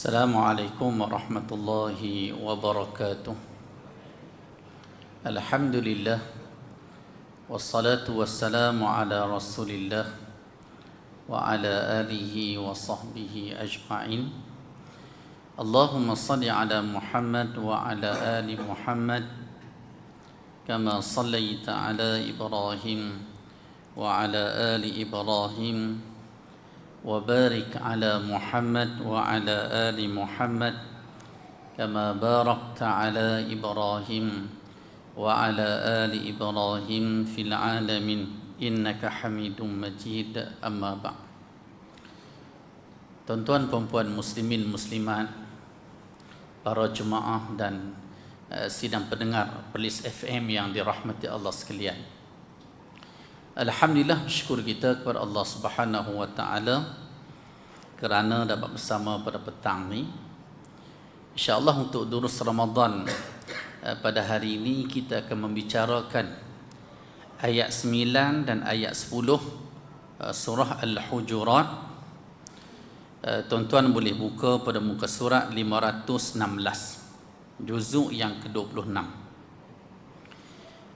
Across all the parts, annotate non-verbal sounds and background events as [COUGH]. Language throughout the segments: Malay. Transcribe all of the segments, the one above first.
السلام عليكم ورحمة الله وبركاته الحمد لله والصلاة والسلام على رسول الله وعلى آله وصحبه أجمعين اللهم صل على محمد وعلى آل محمد كما صليت على إبراهيم وعلى آل إبراهيم وبارك على محمد وعلى آل محمد كما باركت على إبراهيم وعلى آل إبراهيم في العالمين إنك حميد مجيد أما بعد Tuan-tuan perempuan muslimin muslimat para jemaah dan uh, sidang pendengar Perlis FM yang dirahmati Allah sekalian. Alhamdulillah syukur kita kepada Allah Subhanahu wa taala kerana dapat bersama pada petang ni. Insya-Allah untuk durus Ramadan eh, pada hari ini kita akan membicarakan ayat 9 dan ayat 10 eh, surah Al-Hujurat. Eh, tuan-tuan boleh buka pada muka surat 516 juzuk yang ke-26.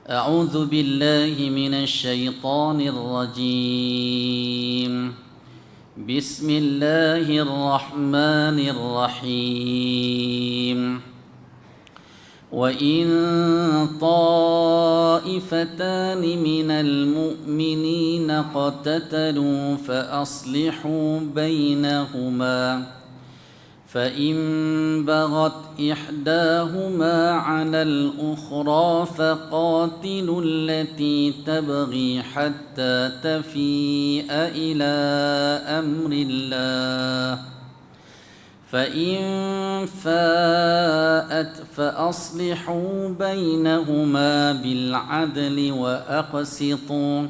أعوذ بالله من الشيطان الرجيم. بسم الله الرحمن الرحيم. وإن طائفتان من المؤمنين اقتتلوا فأصلحوا بينهما فإن بغت إحداهما على الأخرى فقاتلوا التي تبغي حتى تفيء إلى أمر الله فإن فاءت فأصلحوا بينهما بالعدل وأقسطوا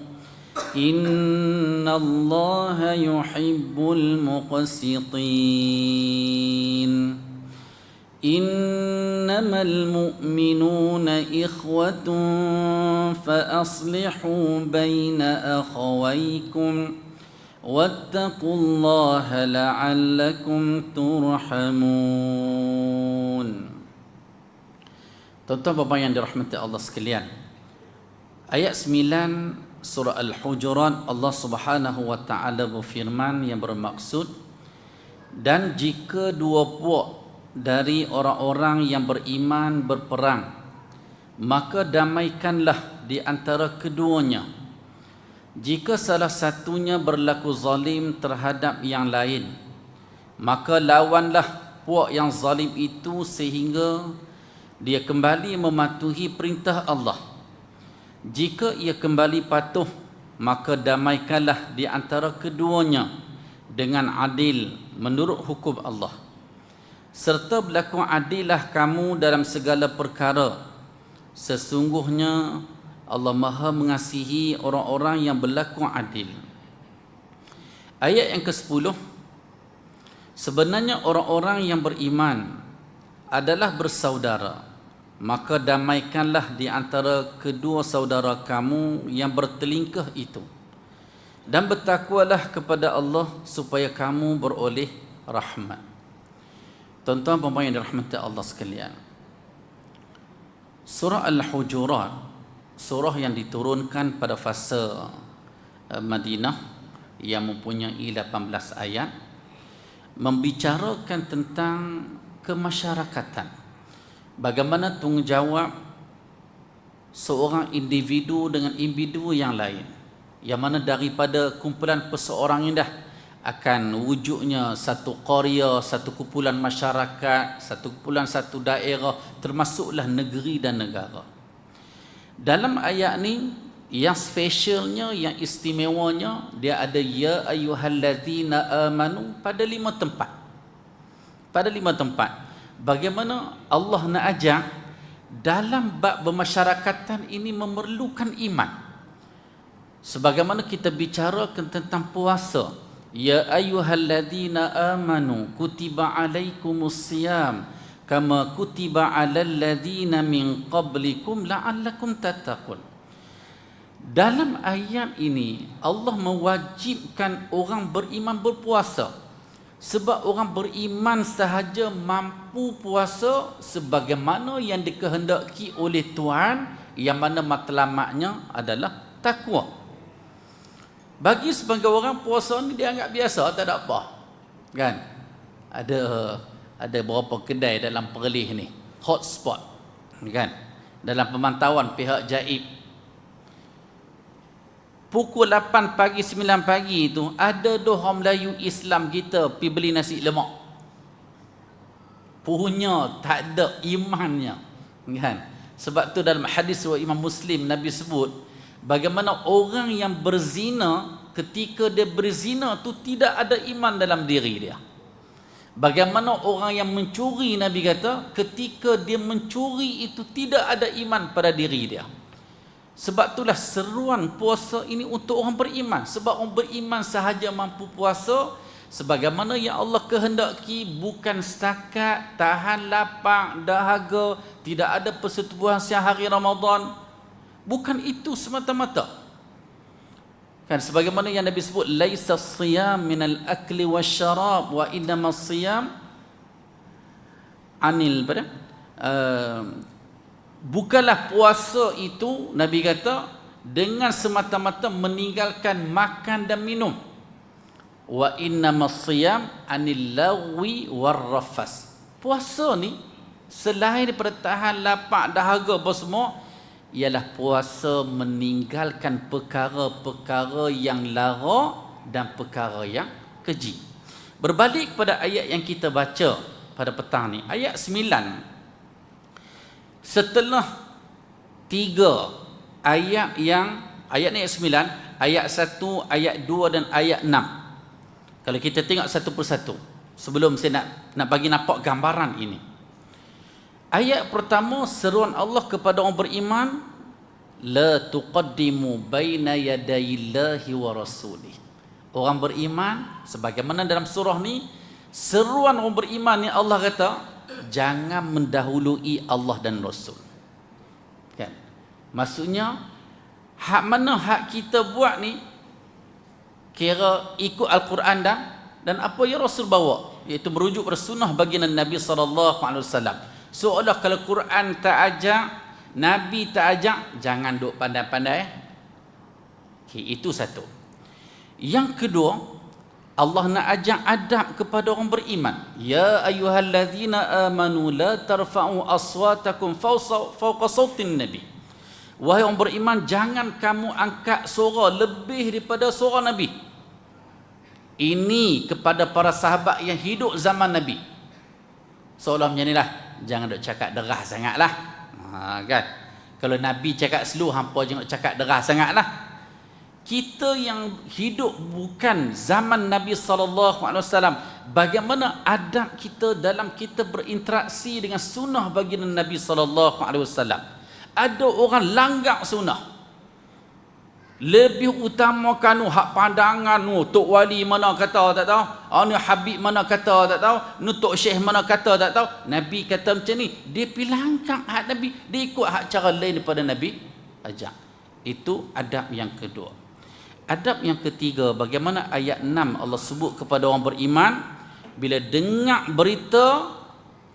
إن الله يحب المقسطين إنما المؤمنون إخوة فأصلحوا بين أخويكم واتقوا الله لعلكم ترحمون Tuan-tuan Bapak yang dirahmati Allah sekalian Ayat 9 surah Al-Hujurat Allah Subhanahu wa taala berfirman yang bermaksud dan jika dua puak dari orang-orang yang beriman berperang maka damaikanlah di antara keduanya. Jika salah satunya berlaku zalim terhadap yang lain maka lawanlah puak yang zalim itu sehingga dia kembali mematuhi perintah Allah jika ia kembali patuh maka damaikanlah di antara keduanya dengan adil menurut hukum Allah. Serta berlaku adillah kamu dalam segala perkara. Sesungguhnya Allah Maha mengasihi orang-orang yang berlaku adil. Ayat yang ke-10 sebenarnya orang-orang yang beriman adalah bersaudara maka damaikanlah di antara kedua saudara kamu yang bertelingkah itu. Dan bertakwalah kepada Allah supaya kamu beroleh rahmat. Tuan-tuan dan dirahmati Allah sekalian. Surah al-hujurat surah yang diturunkan pada fasa uh, Madinah yang mempunyai 18 ayat membicarakan tentang kemasyarakatan bagaimana tanggungjawab seorang individu dengan individu yang lain yang mana daripada kumpulan perseorang ini dah akan wujudnya satu qaria, satu kumpulan masyarakat, satu kumpulan satu daerah termasuklah negeri dan negara. Dalam ayat ni yang spesialnya, yang istimewanya dia ada ya ayyuhallazina amanu pada lima tempat. Pada lima tempat bagaimana Allah nak ajak dalam bab bermasyarakatan ini memerlukan iman. Sebagaimana kita bicarakan tentang puasa, ya ayyuhalladzina amanu kutiba alaikumus siyam kama kutiba alal ladzina min qablikum la'allakum tattaqun. Dalam ayat ini Allah mewajibkan orang beriman berpuasa Sebab orang beriman sahaja mampu puasa sebagaimana yang dikehendaki oleh Tuhan yang mana matlamatnya adalah takwa. Bagi sebagai orang puasa ni dia anggap biasa tak ada apa. Kan? Ada ada beberapa kedai dalam Perlis ni, hotspot. Kan? Dalam pemantauan pihak Jaib pukul 8 pagi 9 pagi itu ada dua orang Melayu Islam kita pergi beli nasi lemak. Punya tak ada imannya kan? Sebab tu dalam hadis wa Imam Muslim Nabi sebut bagaimana orang yang berzina ketika dia berzina tu tidak ada iman dalam diri dia. Bagaimana orang yang mencuri Nabi kata ketika dia mencuri itu tidak ada iman pada diri dia sebab itulah seruan puasa ini untuk orang beriman. Sebab orang beriman sahaja mampu puasa. Sebagaimana yang Allah kehendaki bukan setakat tahan lapar, dahaga, tidak ada persetubuhan hari Ramadan. Bukan itu semata-mata. Kan sebagaimana yang Nabi sebut laisa siyam minal akli wasyarab wa innama siyam anil pada uh, bukanlah puasa itu Nabi kata dengan semata-mata meninggalkan makan dan minum. Wa inna masiyam anil lawi puasa ni selain daripada tahan lapar dahaga apa semua ialah puasa meninggalkan perkara-perkara yang lara dan perkara yang keji. Berbalik kepada ayat yang kita baca pada petang ni ayat 9 setelah tiga ayat yang ayat ni ayat sembilan ayat satu ayat dua dan ayat enam. Kalau kita tengok satu persatu sebelum saya nak nak bagi nampak gambaran ini. Ayat pertama seruan Allah kepada orang beriman la tuqaddimu baina yadayillahi wa rasulih. Orang beriman sebagaimana dalam surah ni seruan orang beriman ni Allah kata jangan mendahului Allah dan Rasul. Kan? Maksudnya hak mana hak kita buat ni kira ikut Al-Quran dan dan apa yang Rasul bawa iaitu merujuk pada sunnah baginda Nabi sallallahu alaihi wasallam. Seolah kalau Quran tak ajak, Nabi tak ajak, jangan duk pandai-pandai. Okay, itu satu. Yang kedua, Allah nak ajak adab kepada orang beriman. Ya ayyuhallazina amanu la tarfa'u aswatakum fawqa sautin nabi. Wahai orang beriman, jangan kamu angkat suara lebih daripada suara Nabi. Ini kepada para sahabat yang hidup zaman Nabi. Seolah macam inilah. Jangan duk cakap derah sangatlah. Ha, kan? Kalau Nabi cakap slow, hampa jangan cakap derah sangatlah kita yang hidup bukan zaman Nabi sallallahu alaihi wasallam. Bagaimana adab kita dalam kita berinteraksi dengan sunnah baginda Nabi sallallahu alaihi wasallam? Ada orang langgar sunnah. Lebih utamakan hak pandangan tu tok wali mana kata tak tahu. Ah ni habib mana kata tak tahu. Ni tok syekh mana kata tak tahu. Nabi kata macam ni. Dia pilangkan hak nabi. Dia ikut hak cara lain daripada nabi ajak. Itu adab yang kedua Adab yang ketiga, bagaimana ayat 6 Allah sebut kepada orang beriman bila dengar berita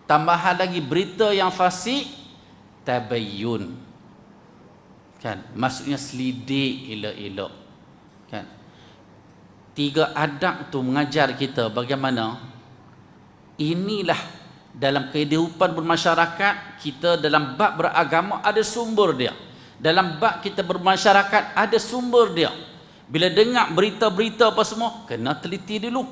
tambahan lagi berita yang fasik tabayyun. Kan? Maksudnya selidik elok-elok. Kan? Tiga adab tu mengajar kita bagaimana inilah dalam kehidupan bermasyarakat kita dalam bab beragama ada sumber dia. Dalam bab kita bermasyarakat ada sumber dia. Bila dengar berita-berita apa semua, kena teliti dulu.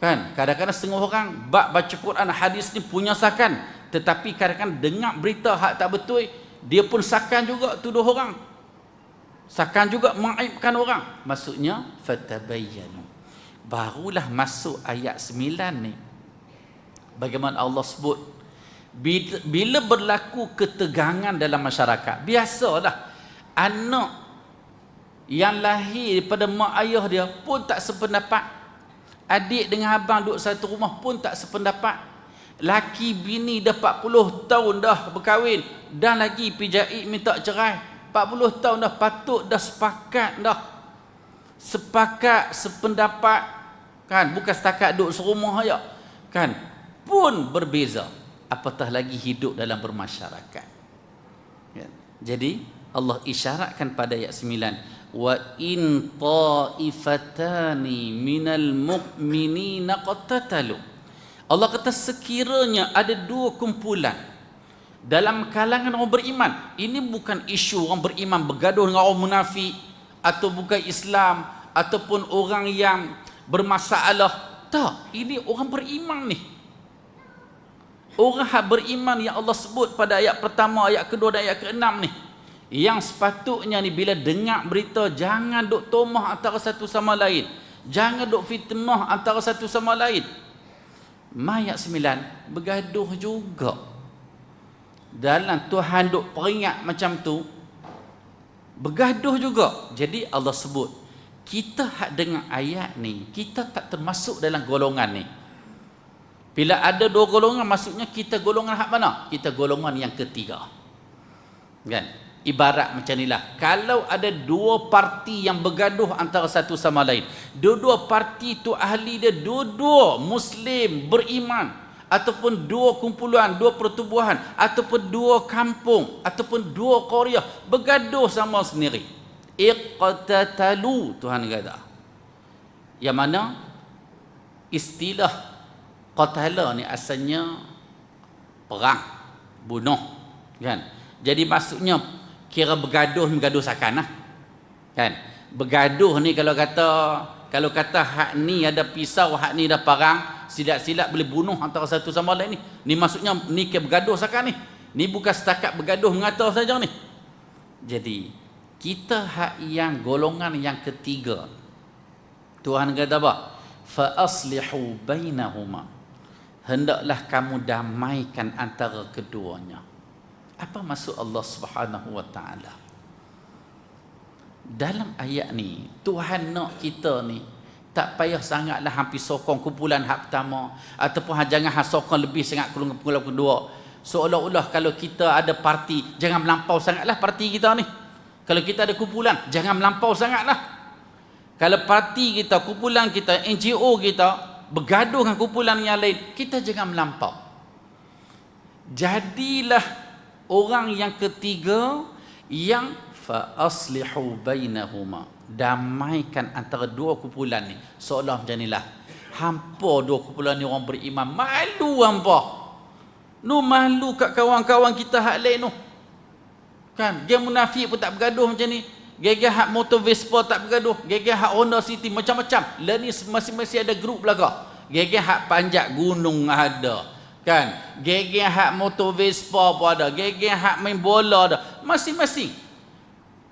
Kan? Kadang-kadang setengah orang bab baca Quran hadis ni punya sakan, tetapi kadang-kadang dengar berita hak tak betul, dia pun sakan juga tuduh orang. Sakan juga mengaibkan orang. Maksudnya fatabayyanu. Barulah masuk ayat 9 ni. Bagaimana Allah sebut bila berlaku ketegangan dalam masyarakat, biasalah anak yang lahir daripada mak ayah dia pun tak sependapat adik dengan abang duduk satu rumah pun tak sependapat laki bini dah 40 tahun dah berkahwin dan lagi pijai minta cerai 40 tahun dah patut dah sepakat dah sepakat sependapat Kan bukan setakat duduk serumah aja. Kan pun berbeza apatah lagi hidup dalam bermasyarakat. Ya. Jadi Allah isyaratkan pada ayat 9 wa in ta'ifatani minal mu'minina qatatalu Allah kata sekiranya ada dua kumpulan dalam kalangan orang beriman ini bukan isu orang beriman bergaduh dengan orang munafik atau bukan Islam ataupun orang yang bermasalah. Tak ini orang beriman ni. Orang beriman yang Allah sebut pada ayat pertama ayat kedua dan ayat keenam ni yang sepatutnya ni bila dengar berita jangan duk tomah antara satu sama lain. Jangan duk fitnah antara satu sama lain. Mayat sembilan bergaduh juga. Dalam Tuhan duk peringat macam tu bergaduh juga. Jadi Allah sebut kita hak dengan ayat ni kita tak termasuk dalam golongan ni. Bila ada dua golongan maksudnya kita golongan hak mana? Kita golongan yang ketiga. Kan ibarat macam inilah. Kalau ada dua parti yang bergaduh antara satu sama lain dua-dua parti itu ahli dia dua-dua muslim beriman ataupun dua kumpulan dua pertubuhan ataupun dua kampung ataupun dua Korea bergaduh sama sendiri. Iqtatalu Tuhan kata. Yang mana? Istilah qatala ni asalnya perang bunuh kan? Jadi maksudnya kira bergaduh bergaduh sakan lah. Kan? Bergaduh ni kalau kata kalau kata hak ni ada pisau, hak ni ada parang, silap-silap boleh bunuh antara satu sama lain ni. Ni maksudnya ni ke bergaduh sakan ni. Ni bukan setakat bergaduh mengata saja ni. Jadi kita hak yang golongan yang ketiga. Tuhan kata apa? Fa aslihu bainahuma. Hendaklah kamu damaikan antara keduanya. Apa maksud Allah Subhanahu wa taala? Dalam ayat ni, Tuhan nak kita ni tak payah sangatlah hampir sokong kumpulan hak pertama ataupun jangan hak sokong lebih sangat kumpulan kedua. Seolah-olah kalau kita ada parti, jangan melampau sangatlah parti kita ni. Kalau kita ada kumpulan, jangan melampau sangatlah. Kalau parti kita, kumpulan kita, NGO kita bergaduh dengan kumpulan yang lain, kita jangan melampau. Jadilah orang yang ketiga yang fa aslihu bainahuma. Damaikan antara dua kumpulan ni. Seolah macam inilah hampa dua kumpulan ni orang beriman. Malu hampa. Nu malu kat kawan-kawan kita hak lain tu kan? Dia munafik pun tak bergaduh macam ni. Gege hak motor Vespa tak bergaduh. Gege hak Honda City macam-macam. Lah ni masing-masing ada grup belaka. Gege hak panjat gunung ada kan? Geng-geng hak motor Vespa pun ada. Geng-geng hak main bola ada. Masing-masing.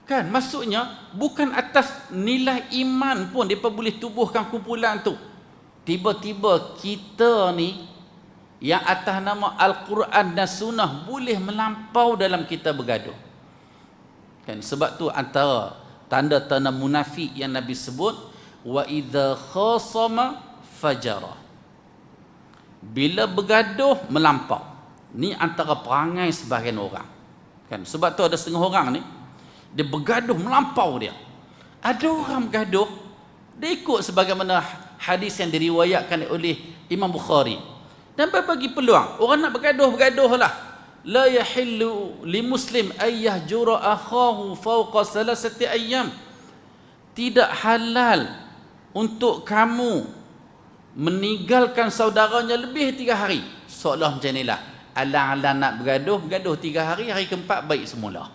Kan? Maksudnya bukan atas nilai iman pun dia boleh tubuhkan kumpulan tu. Tiba-tiba kita ni yang atas nama Al-Quran dan Sunnah boleh melampau dalam kita bergaduh. Kan? Sebab tu antara tanda-tanda munafik yang Nabi sebut wa idza khasama fajara bila bergaduh melampau. Ni antara perangai sebahagian orang. Kan? Sebab tu ada setengah orang ni dia bergaduh melampau dia. Ada orang bergaduh dia ikut sebagaimana hadis yang diriwayatkan oleh Imam Bukhari. Dan berbagi peluang. Orang nak bergaduh bergaduh lah la yahillu li muslim ay yahjura akhahu fawqa salasati ayyam. Tidak halal untuk kamu meninggalkan saudaranya lebih tiga hari. Seolah macam inilah alang-alang nak bergaduh bergaduh tiga hari hari keempat baik semula.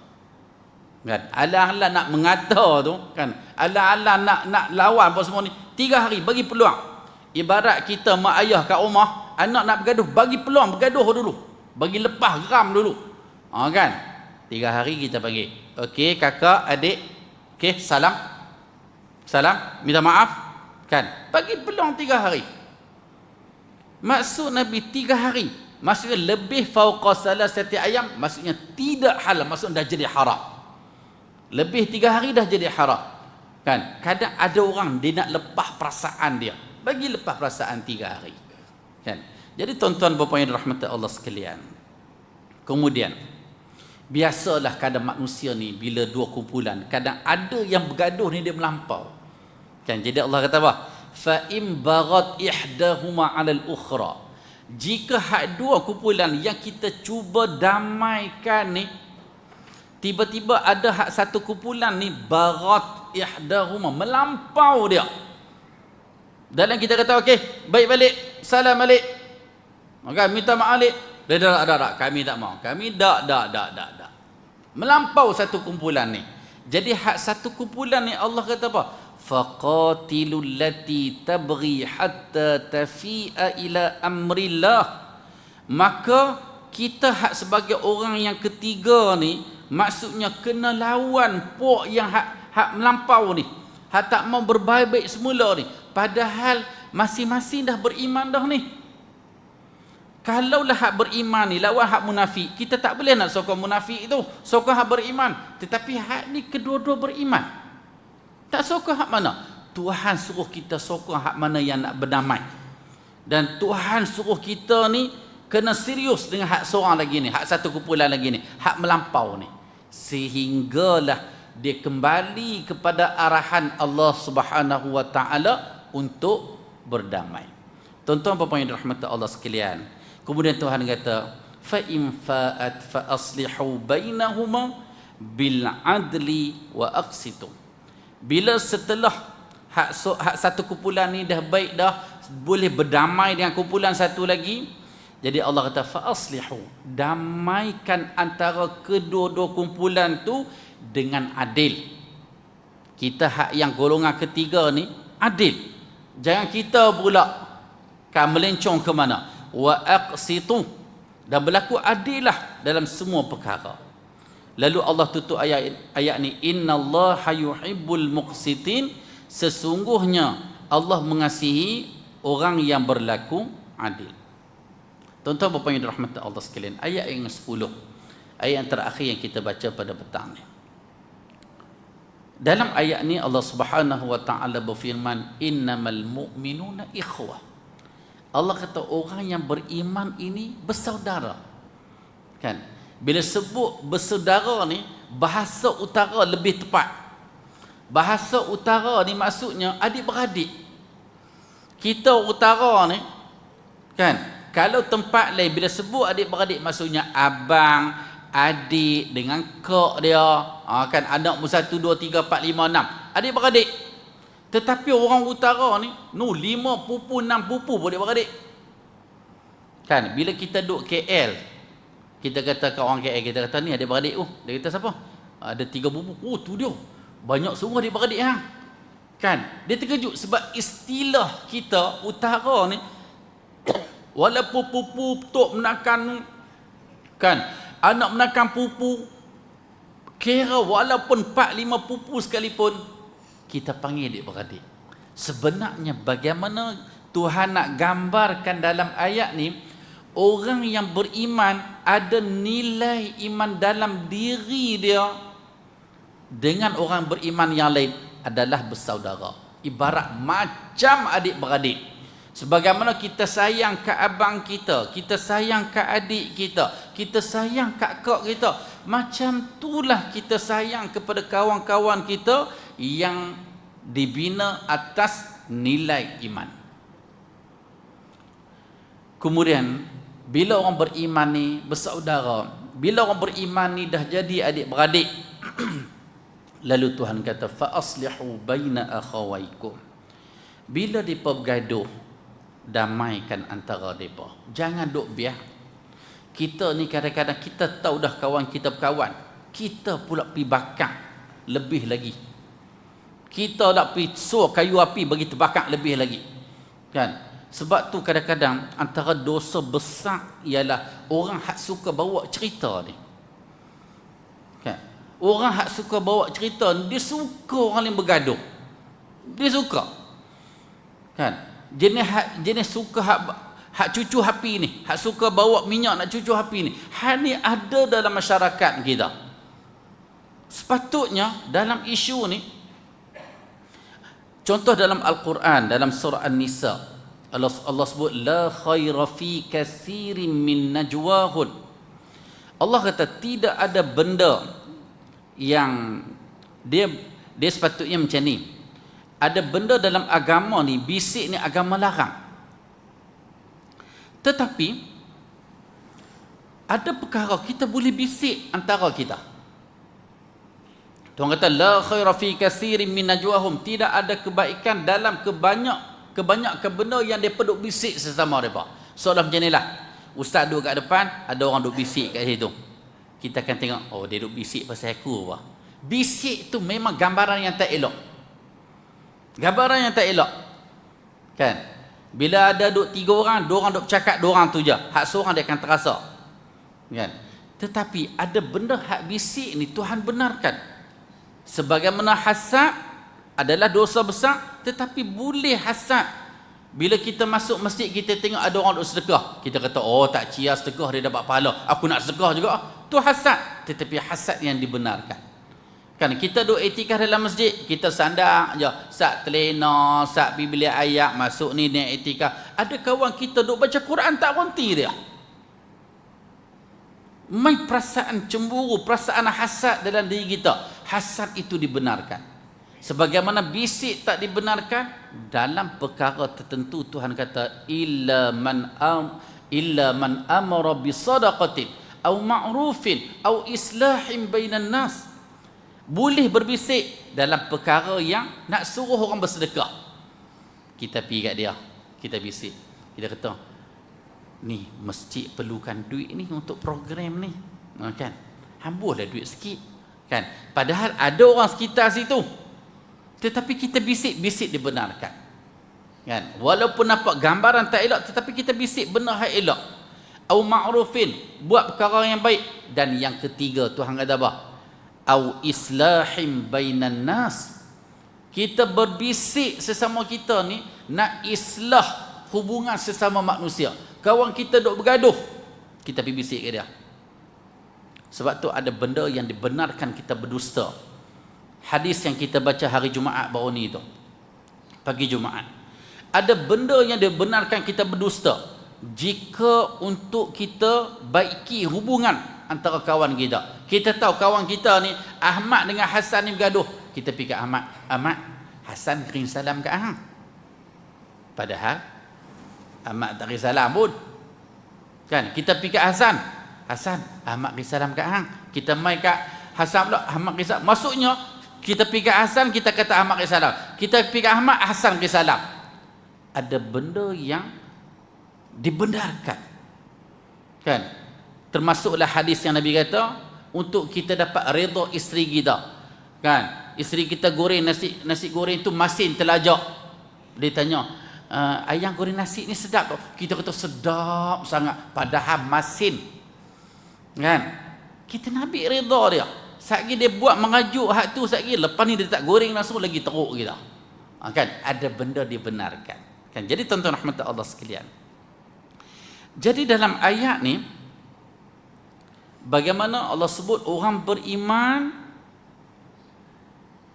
Kan? Alang-alang nak mengata tu kan? Alang-alang nak nak lawan apa semua ni tiga hari bagi peluang. Ibarat kita mak ayah kat rumah anak nak bergaduh bagi peluang bergaduh dulu. Bagi lepas geram dulu. Ha, kan? Tiga hari kita bagi okey kakak adik. Okey salam. Salam. Minta maaf kan? Bagi peluang tiga hari. Maksud Nabi tiga hari. Maksudnya lebih fauqa salah setiap ayam maksudnya tidak halal maksudnya dah jadi haram. Lebih tiga hari dah jadi haram. Kan? Kadang ada orang dia nak lepas perasaan dia. Bagi lepas perasaan tiga hari. Kan? Jadi tuan-tuan bapa yang dirahmati Allah sekalian. Kemudian biasalah kadang manusia ni bila dua kumpulan kadang ada yang bergaduh ni dia melampau Kan? Jadi Allah kata apa? fa im baghat ihdahuma 'ala al-ukhra jika hak dua kumpulan yang kita cuba damaikan ni tiba-tiba ada hak satu kumpulan ni barat ihdahuma melampau dia. Dalam kita kata okey baik balik salam balik. Maka minta maaf balik. Dia dah tak tak kami tak mau. Kami tak tak tak tak tak melampau satu kumpulan ni. Jadi hak satu kumpulan ni Allah kata apa faqatilul lati tabghi hatta tafi'a ila amrillah maka kita hak sebagai orang yang ketiga ni maksudnya kena lawan pok yang hak hak melampau ni. Hak tak mau berbaik-baik semula ni. Padahal masing-masing dah beriman dah ni. Kalaulah hak beriman ni lawan hak munafik kita tak boleh nak sokong munafik itu sokong hak beriman. Tetapi hak ni kedua-dua beriman tak sokong hak mana Tuhan suruh kita sokong hak mana yang nak berdamai dan Tuhan suruh kita ni kena serius dengan hak seorang lagi ni hak satu kumpulan lagi ni hak melampau ni sehinggalah dia kembali kepada arahan Allah Subhanahu wa taala untuk berdamai. Tuan-tuan puan yang dirahmati Allah sekalian. Kemudian Tuhan kata, fa in fa'at fa aslihu bainahuma bil adli wa aqsitu. Bila setelah hak, hak satu kumpulan ni dah baik dah boleh berdamai dengan kumpulan satu lagi, jadi Allah kata fa aslihu damaikan antara kedua-dua kumpulan tu dengan adil. Kita hak yang golongan ketiga ni adil. Jangan kita pula kan melencong ke mana. Wa aqsitu dan berlaku adillah dalam semua perkara. Lalu Allah tutup ayat ayat ni innallaha yuhibbul muqsitin sesungguhnya Allah mengasihi orang yang berlaku adil. Tuan-tuan bapa yang dirahmati Allah sekalian, ayat yang 10. Ayat yang terakhir yang kita baca pada petang ni. Dalam ayat ni Allah Subhanahu wa taala berfirman, "Innamal mu'minuna ikhwah." Allah kata orang yang beriman ini bersaudara. Kan? Bila sebut bersaudara ni, bahasa utara lebih tepat. Bahasa utara ni maksudnya adik-beradik. Kita utara ni kan kalau tempat lain bila sebut adik-beradik maksudnya abang, adik dengan kak dia. Ha, kan anak mu satu, dua, tiga, empat, lima, enam. Adik-beradik. Tetapi orang utara ni, no, lima pupu, enam pupu boleh beradik. Kan, bila kita duduk KL, kita kata ke orang KL, kita kata ni adik-beradik. Oh, dia kata siapa? Ada tiga pupu. Oh, tu dia. Banyak semua adik-beradik hang. Kan, dia terkejut sebab istilah kita utara ni, [COUGHS] Walaupun pupu tok menakan kan anak menakan pupu kira walaupun 4 5 pupu sekalipun kita panggil dia beradik. Sebenarnya bagaimana Tuhan nak gambarkan dalam ayat ni orang yang beriman ada nilai iman dalam diri dia dengan orang beriman yang lain adalah bersaudara. Ibarat macam adik beradik. Sebagaimana kita sayang ke abang kita, kita sayang ke adik kita, kita sayang ke kak kita. Macam itulah kita sayang kepada kawan-kawan kita yang dibina atas nilai iman. Kemudian, bila orang beriman ni bersaudara. Bila orang beriman ni dah jadi adik beradik [CLEARS THROAT] lalu Tuhan kata fa aslihu baina akhawaikum. Bila depa bergaduh damaikan antara depa. Jangan duk biar. Kita ni kadang-kadang kita tahu dah kawan kita berkawan. Kita pula pi bakar lebih lagi. Kita nak pi suruh kayu api bagi terbakar lebih lagi. Kan? Sebab tu kadang-kadang antara dosa besar ialah orang hak suka bawa cerita ni. Kan? Orang hak suka bawa cerita dia suka orang yang bergaduh. Dia suka. Kan? jenis jenis suka hak hak cucu api ni, hak suka bawa minyak nak cucu api ni. Hal ni ada dalam masyarakat kita. Sepatutnya dalam isu ni contoh dalam al-Quran dalam surah An-Nisa Allah Allah sebut la khaira fi katsirin min najwahud. Allah kata tidak ada benda yang dia dia sepatutnya macam ni. Ada benda dalam agama ni bisik ni agama larang. Tetapi ada perkara kita boleh bisik antara kita. Tuhan kata la khaira fi katsirin min najwahum. Tidak ada kebaikan dalam kebanyak kebanyakan benda yang depa duk bisik sesama depa. Soalan macam inilah. Ustaz duduk kat depan, ada orang duk bisik kat situ. Kita akan tengok, oh dia duk bisik pasal aku apa. Bisik tu memang gambaran yang tak elok. Gambaran yang tak elok. Kan? Bila ada duk tiga orang, dua orang duk cakap dua orang tu je. Hak seorang dia akan terasa. Kan? Tetapi ada benda hak bisik ni Tuhan benarkan sebagaimana hasad adalah dosa besar tetapi boleh hasad. Bila kita masuk masjid kita tengok ada orang duk sedekah. Kita kata oh tak cia sedekah dia dapat pahala. Aku nak sedekah juga. Tu hasad tetapi hasad yang dibenarkan. Kan kita duk etikah dalam masjid kita sandar je. Sak telena sak biblia ayat masuk ni ni etikah. Ada kawan kita duk baca Quran tak berhenti dia. Mai perasaan cemburu perasaan hasad dalam diri kita. Hasad itu dibenarkan sebagaimana bisik tak dibenarkan dalam perkara tertentu Tuhan kata illa man am illa man amara bi sadaqatin au ma'rufin au islahin bainan nas. Boleh berbisik dalam perkara yang nak suruh orang bersedekah. Kita pergi kat dia. Kita bisik. Kita kata ni masjid perlukan duit ni untuk program ni. Kan? Hamburlah duit sikit kan? Padahal ada orang sekitar situ tetapi kita bisik-bisik dibenarkan. Kan? Walaupun nampak gambaran tak elok tetapi kita bisik benar hak elok. Au ma'rufin buat perkara yang baik. Dan yang ketiga Tuhan kata apa? Au islahim bainan nas. Kita berbisik sesama kita ni nak islah hubungan sesama manusia. Kawan kita duk bergaduh kita pergi bisik ke dia. Sebab tu ada benda yang dibenarkan kita berdusta. Hadis yang kita baca hari Jumaat baru ni tu. Pagi Jumaat. Ada benda yang dibenarkan kita berdusta. Jika untuk kita baiki hubungan antara kawan kita. Kita tahu kawan kita ni Ahmad dengan Hasan ni bergaduh. Kita pergi ke Ahmad. Ahmad, Hasan kirim salam ke Ahmad. Padahal Ahmad tak kirim salam pun. Kan? Kita pergi ke Hasan. Hasan, Ahmad risalam kat hang. Kita mai kat Hasan pula, Ahmad risalam. Maksudnya, kita pergi kat Hasan, kita kata Ahmad risalam. Kita pergi kat Ahmad, Hasan risalam. Ada benda yang dibenarkan. Kan? Termasuklah hadis yang Nabi kata, untuk kita dapat redha isteri kita. Kan? Isteri kita goreng nasi nasi goreng tu masin telajak. Dia tanya, uh, ayam goreng nasi ni sedap tak? Kita kata sedap sangat. Padahal masin kan kita nak ambil reda dia satgi dia buat mengajuk hak tu satgi lepas ni dia tak goreng langsung lagi teruk kita. Ha, kan? Ada benda dibenarkan. Kan? Jadi tuan-tuan rahmat Allah sekalian. Jadi dalam ayat ni bagaimana Allah sebut orang beriman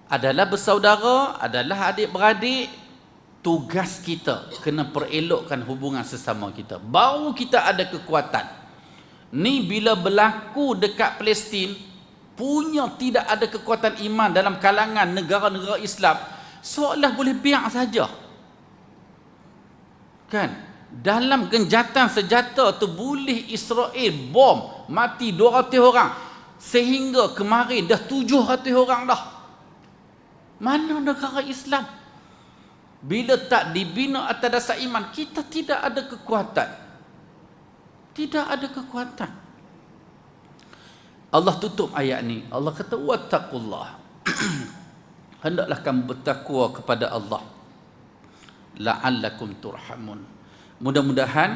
adalah bersaudara adalah adik-beradik tugas kita kena perelokkan hubungan sesama kita. Baru kita ada kekuatan. Ni bila berlaku dekat Palestin punya tidak ada kekuatan iman dalam kalangan negara-negara Islam seolah boleh biar saja. Kan? Dalam genjatan senjata tu boleh Israel bom mati 200 orang sehingga kemarin dah 700 orang dah. Mana negara Islam? Bila tak dibina atas dasar iman, kita tidak ada kekuatan tidak ada kekuatan Allah tutup ayat ni. Allah kata wattaqullah. [CLEARS THROAT] Hendaklah kamu bertakwa kepada Allah. La'allakum turhamun. Mudah-mudahan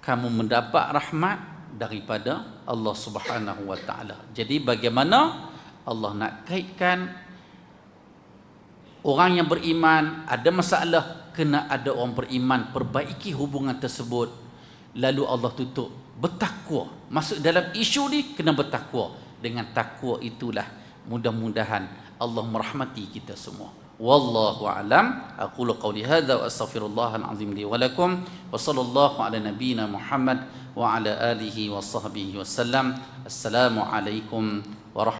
kamu mendapat rahmat daripada Allah Subhanahu wa taala. Jadi bagaimana Allah nak kaitkan orang yang beriman ada masalah kena ada orang beriman perbaiki hubungan tersebut. Lalu Allah tutup bertakwa. Masuk dalam isu ni kena bertakwa. Dengan takwa itulah mudah-mudahan Allah merahmati kita semua. Wallahu alam. Aqulu qawli hadza wa astaghfirullah alazim li wa lakum. Wa sallallahu ala nabiyyina muhammad wa ala alihi wa sahbihi wasallam assalamu alaikum wa